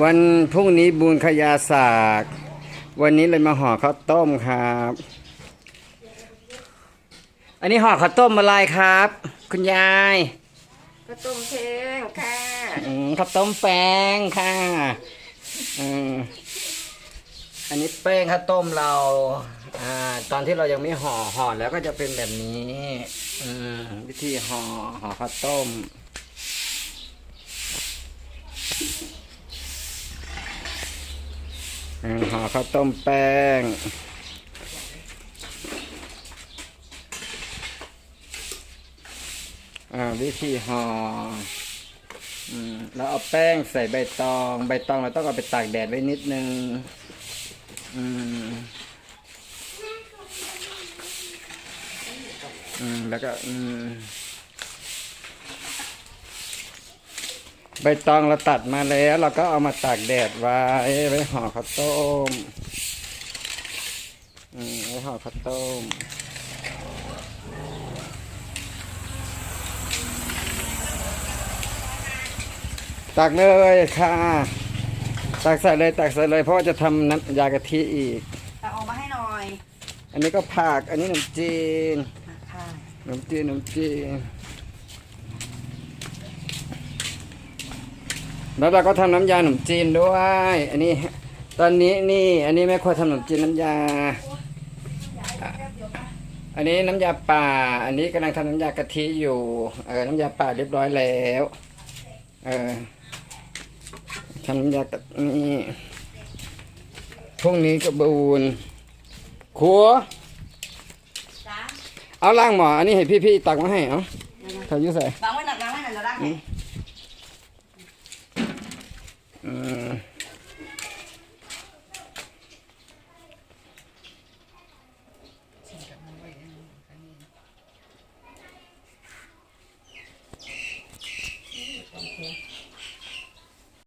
วันพรุ่งนี้บุญขยาศาสตร์วันนี้เลยมาห่อข้าวต้มครับ อันนี้ห่อข้าวต้มอะไรครับ คุณยายข้าวต้มแพงค่ะอืมข้าวต้มแป้งค่ะอืมอันนี้แป้งข้าวต้มเราอ่าตอนที่เรายังไม่ห่อห่อแล้วก็จะเป็นแบบนี้อืมวิธีห่อห่อข้าวต้ม อืม ห่อข้าวต้มแป้งอ่าวิธีห่ออืมแล้วเอาแป้งใส่ใบตอง ใบตองเราต้องเอาไปตากแดดไว้นิดนึงอือแล้วก็อืม ใบตองเราตัดมาแล้ว เราก็เอามาตากแดดไว้ไว้ห่อข้าวต้มอืมไว้ห่อข้าวต้มตักเลยค่ะตักใส่เลยตักใส่เลยเพราะว่าจะทำน้ำยากะทิอีก ตักออกมาให้หน่อย อันนี้ก็ผัก อันนี้ขนมจีนอะค่ะขนมจีนขนมจีน แล้วเราก็ทำน้ำยาขนมจีนด้วย อันนี้ ตอนนี้นี่ อันนี้แม่ครัวทำขนมจีนน้ำยาอะอันนี้น้ำยาป่า อันนี้กำลังทำน้ำยากะทิอยู่ เออ น้ำยาป่าเรียบร้อยแล้ว เออทำน้ำยากะนี่พรุ่งนี้ก็บูนครัวจ้าเอาล่างหมอ อันนี้ให้พี่ๆตักมาให้เอาเขาอยุ่ใส่วางไว้หนักวางไว้หนักจะได้ ไงอืม